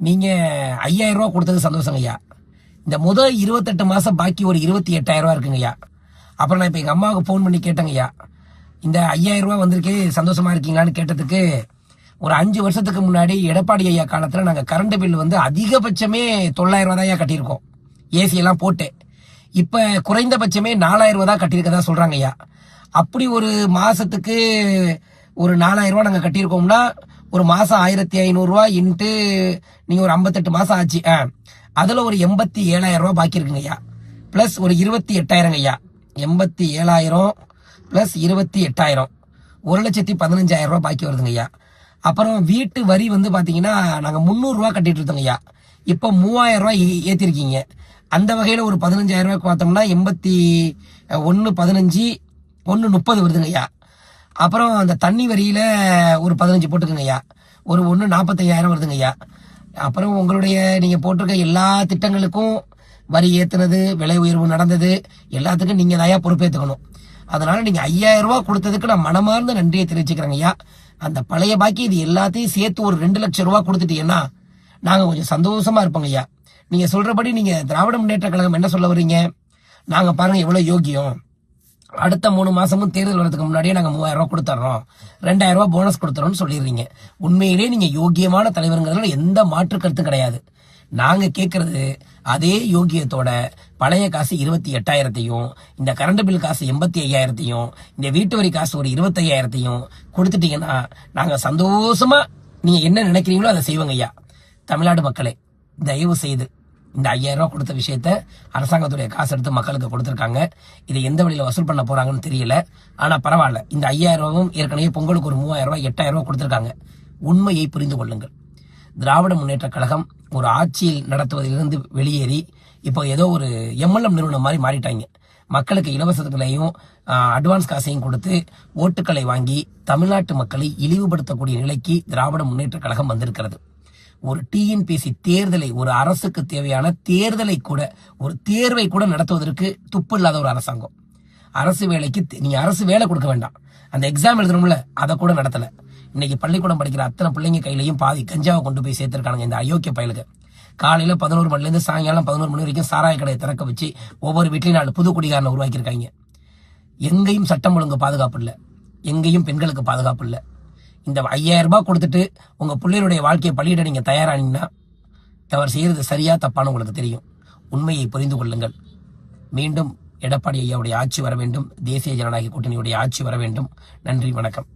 நீங்கள் ஐயாயிரம் ரூபா கொடுத்தது சந்தோஷம் ஐயா. இந்த முதல் இருபத்தெட்டு மாதம் பாக்கி ஒரு இருபத்தி எட்டாயிரம் ரூபா இருக்குங்க ஐயா. அப்புறம் நான் இப்போ எங்கள் அம்மாவுக்கு ஃபோன் பண்ணி கேட்டேங்க ஐயா. இந்த ஐயாயிரம் ரூபா வந்திருக்கு சந்தோஷமா இருக்கீங்களான்னு கேட்டதுக்கு ஒரு அஞ்சு வருஷத்துக்கு முன்னாடி எடப்பாடி ஐயா காலத்தில் நாங்கள் கரண்ட் பில் வந்து அதிகபட்சமே தொள்ளாயிரம் ரூபா தான் ஐயா கட்டியிருக்கோம். ஏசியெல்லாம் போட்டு. இப்போ குறைந்தபட்சமே நாலாயிரம் ரூபா தான் கட்டியிருக்கதா சொல்கிறாங்க ஐயா. அப்படி ஒரு மாதத்துக்கு ஒரு நாலாயிரம் ரூபா நாங்கள் கட்டியிருக்கோம்னா ஒரு மாசம் ஆயிரத்தி ஐநூறுரூவா இன்ட்டு நீங்கள் ஒரு ஐம்பத்தெட்டு மாசம் ஆச்சு. ஆ. அதில் ஒரு எண்பத்தி ஏழாயிரம் ரூபா பாக்கி இருக்குங்க ஐயா. ப்ளஸ் ஒரு இருபத்தி எட்டாயிரம் ஐயா. எண்பத்தி ஏழாயிரம் ப்ளஸ் இருபத்தி எட்டாயிரம். ஒரு லட்சத்தி பதினஞ்சாயிரம் ரூபா பாக்கி வருதுங்க ஐயா. அப்புறம் வீட்டு வரி வந்து பார்த்தீங்கன்னா நாங்கள் முந்நூறுரூவா கட்டிகிட்டு கட்டிட்டு இருந்தோங்க ஐயா. இப்போ மூவாயிரம் ரூபா ஏ- அந்த வகையில் ஒரு பதினஞ்சாயிரம் ரூபாய்க்கு பார்த்தோம்னா எண்பத்தி ஒன்று பதினஞ்சு ஒன்று முப்பது வருதுங்க ஐயா. அப்புறம் அந்த தண்ணி வரியில் ஒரு பதினஞ்சு போட்டுக்கோங்க ஐயா. ஒரு ஒன்று நாற்பத்தையாயிரம் வருதுங்க ஐயா. அப்புறம் உங்களுடைய நீங்கள் போட்டிருக்க எல்லா திட்டங்களுக்கும் வரி ஏற்றுனது விலை உயர்வு நடந்தது எல்லாத்துக்கும் நீங்கள் தாயா பொறுப்பேற்றுக்கணும் அதனால் நீங்கள் ஐயாயிரம் ரூபா கொடுத்ததுக்கு நான் மனமார்ந்த நன்றியை தெரிவிச்சுக்கிறேங்க ஐயா. அந்த பழைய பாக்கி இது எல்லாத்தையும் சேர்த்து ஒரு ரெண்டு லட்சம் ரூபா கொடுத்துட்டீங்கன்னா நாங்கள் கொஞ்சம் சந்தோஷமாக இருப்போங்க ஐயா. நீங்கள் சொல்கிறபடி நீங்கள் திராவிட முன்னேற்ற கழகம் என்ன சொல்ல வர்றீங்க? நாங்கள் பாருங்க எவ்வளோ யோக்கியம். அடுத்த மூணு மாசமும் தேர்தல் வரதுக்கு முன்னாடியே நாங்க மூவாயிரம் ரூபாய் கொடுத்துறோம் ரெண்டாயிரம் ரூபாய் போனஸ் கொடுத்துறோம்னு சொல்லிடுறீங்க. உண்மையிலே நீங்க யோக்கியமான தலைவருங்கிறதுல எந்த மாற்று கருத்தும் கிடையாது. நாங்க கேட்கறது அதே யோகியத்தோட பழைய காசு இருபத்தி எட்டாயிரத்தையும் இந்த கரண்ட் பில் காசு எண்பத்தி ஐயாயிரத்தையும் இந்த வீட்டு வரி காசு ஒரு இருபத்தி ஐயாயிரத்தையும் கொடுத்துட்டீங்கன்னா நாங்க சந்தோஷமா நீங்க என்ன நினைக்கிறீங்களோ அதை செய்வோங்க ஐயா. தமிழ்நாடு மக்களே தயவு செய்து இந்த ஐயாயிரம் ரூபா கொடுத்த விஷயத்த அரசாங்கத்துடைய காசு எடுத்து மக்களுக்கு கொடுத்துருக்காங்க. இதை எந்த வழியில் வசூல் பண்ண போறாங்கன்னு தெரியல. ஆனா பரவாயில்ல. இந்த ஐயாயிரம் ரூபாவும் ஏற்கனவே பொங்கலுக்கு ஒரு மூவாயிரம் ரூபாய் எட்டாயிரம் ரூபாய் கொடுத்துருக்காங்க. உண்மையை புரிந்து கொள்ளுங்கள். திராவிட முன்னேற்ற கழகம் ஒரு ஆட்சியில் நடத்துவதிலிருந்து வெளியேறி இப்போ ஏதோ ஒரு எம்எல்எம் நிறுவனம் மாதிரி மாறிட்டாங்க. மக்களுக்கு இலவசத்துகளையும் அட்வான்ஸ் காசையும் கொடுத்து ஓட்டுக்களை வாங்கி தமிழ்நாட்டு மக்களை இழிவுபடுத்தக்கூடிய நிலைக்கு திராவிட முன்னேற்ற கழகம் வந்திருக்கிறது. ஒரு டிஎன்பிஎஸ்சி தேர்தலை ஒரு அரசுக்கு தேவையான தேர்தலை கூட ஒரு தேர்வை கூட நடத்துவதற்கு துப்பு இல்லாத ஒரு அரசாங்கம். அரசு வேலைக்கு தி- நீங்க அரசு வேலை கொடுக்க வேண்டாம். அந்த எக்ஸாம் எழுதணும்ல அதை கூட நடத்தல. இன்னைக்கு பள்ளிக்கூடம் படிக்கிற அத்தனை பிள்ளைங்க கையிலையும் பாதி கஞ்சாவை கொண்டு போய் சேர்த்திருக்கானுங்க இந்த அயோக்கிய பயலுக்கு காலையில பதினோரு மணிலேருந்து சாயங்காலம் பதினோரு மணி வரைக்கும் சாராய கடையை திறக்க வச்சு ஒவ்வொரு வீட்லையும் நாலு புது குடிகாரனை உருவாக்கியிருக்காங்க. எங்கேயும் சட்டம் ஒழுங்கு பாதுகாப்பு இல்லை. எங்கேயும் பெண்களுக்கு பாதுகாப்பு இல்லை. இந்த ஐயாயிரம் ரூபாய் கொடுத்துட்டு உங்கள் பிள்ளைகளுடைய வாழ்க்கையை பள்ளியிட நீங்கள் தயாரானீங்கன்னா அவர் செய்கிறது சரியா தப்பான்னு உங்களுக்கு தெரியும். உண்மையை புரிந்து கொள்ளுங்கள். மீண்டும் எடப்பாடி ஐயாவுடைய ஆட்சி வர வேண்டும். தேசிய ஜனநாயக கூட்டணியுடைய ஆட்சி வர வேண்டும். நன்றி வணக்கம்.